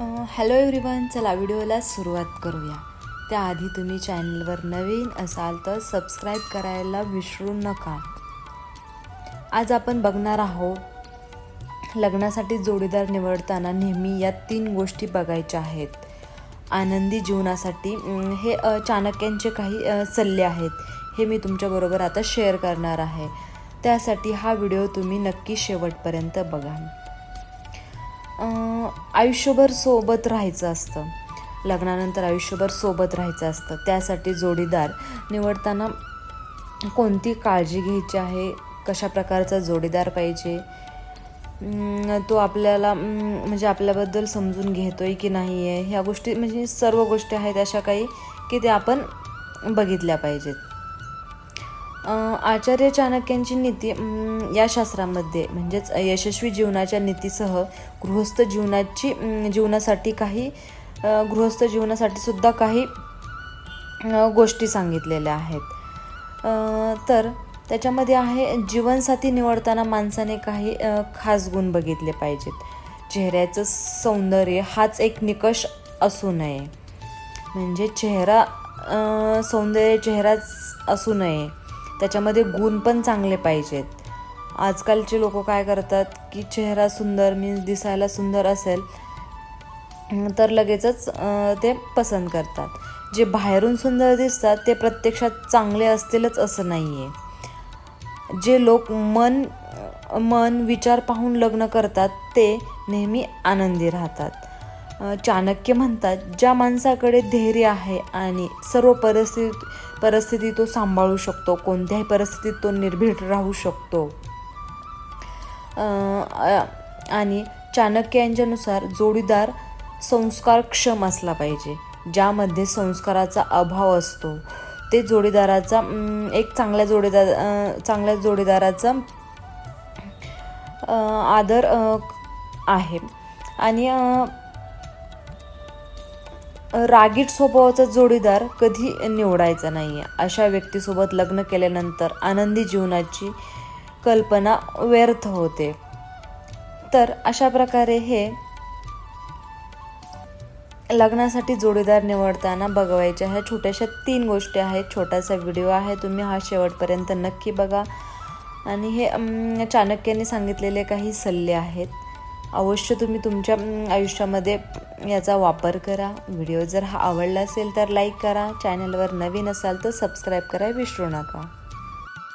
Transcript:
Hello everyone चला व्हिडिओला सुरुवात करूया. त्याआधी तुम्ही चॅनलवर नवीन असाल तर सबस्क्राईब करायला विसरू नका. आज आपण बघणार आहोत लग्नासाठी जोडीदार निवडताना नेहमी या तीन गोष्टी बघायच्या आहेत. आनंदी जीवनासाठी हे चाणक्यांचे काही सल्ले आहेत. हे मी तुमच्याबरोबर आता शेअर करणार आहे. त्यासाठी हा व्हिडिओ तुम्ही नक्की शेवटपर्यंत बघा. आयुष्यभर सोबत राहायचं असतं. लग्नानंतर आयुष्यभर सोबत राहायचं असतं. त्यासाठी जोडीदार निवडताना कोणती काळजी घ्यायची आहे? कशा प्रकारचा जोडीदार पाहिजे? तो आपल्याला म्हणजे आपल्याबद्दल समजून घेतोय की नाही आहे ह्या गोष्टी म्हणजे सर्व गोष्टी आहेत अशा काही की ते आपण बघितल्या पाहिजेत. आचार्य चाणक्यांची नीती या शास्त्रामध्ये म्हणजेच यशस्वी जीवनाच्या नीतीसह गृहस्थ जीवनाची जीवनासाठी काही गृहस्थ जीवनासाठी सुद्धा काही गोष्टी सांगितलेल्या आहेत. तर त्याच्यामध्ये आहे जीवनसाथी निवडताना माणसाने काही खास गुण बघितले पाहिजेत. चेहऱ्याचं सौंदर्य हाच एक निकष असू नये. म्हणजे चेहरा सौंदर्य चेहराच असू नये. त्याच्यामध्ये गुण पण चांगले पाहिजेत. आजकालचे लोक काय करतात की चेहरा सुंदर मीन्स दिसायला सुंदर असेल तर लगेचच ते पसंत करतात. जे बाहेरून सुंदर दिसतात ते प्रत्यक्षात चांगले असतीलच असं नाही आहे जे लोक मन मन विचार पाहून लग्न करतात ते नेहमी आनंदी राहतात. चाणक्य म्हणतात ज्या माणसाकडे धैर्य आहे आणि सर्व परिस्थिती परिस्थिती तो सांभाळू शकतो कोणत्याही परिस्थितीत तो निर्भीड राहू शकतो. आणि चाणक्यांच्यानुसार जोडीदार संस्कारक्षम असला पाहिजे ज्यामध्ये संस्काराचा अभाव असतो. ते जोडीदाराचा एक चांगल्या जोडीदार चांगल्या जोडीदाराचा आदर आहे. आणि रागीट स्वभावाचा जोडीदार कधी निवडायचा नाही आहे अशा व्यक्तीसोबत लग्न केल्यानंतर आनंदी जीवनाची कल्पना व्यर्थ होते. तर अशा प्रकारे हे लग्नासाठी जोडीदार निवडताना बघवायच्या ह्या छोट्याशा तीन गोष्टी आहेत. छोटासा व्हिडिओ आहे. तुम्ही हा शेवटपर्यंत नक्की बघा. आणि हे चाणक्याने सांगितलेले काही सल्ले आहेत. अवश्य तुम्ही तुमच्या आयुष्यामध्ये याचा वापर करा. व्हिडिओ जर हा आवडला असेल तर लाईक करा. चॅनलवर नवीन असाल तर सबस्क्राईब करा. विसरू नका.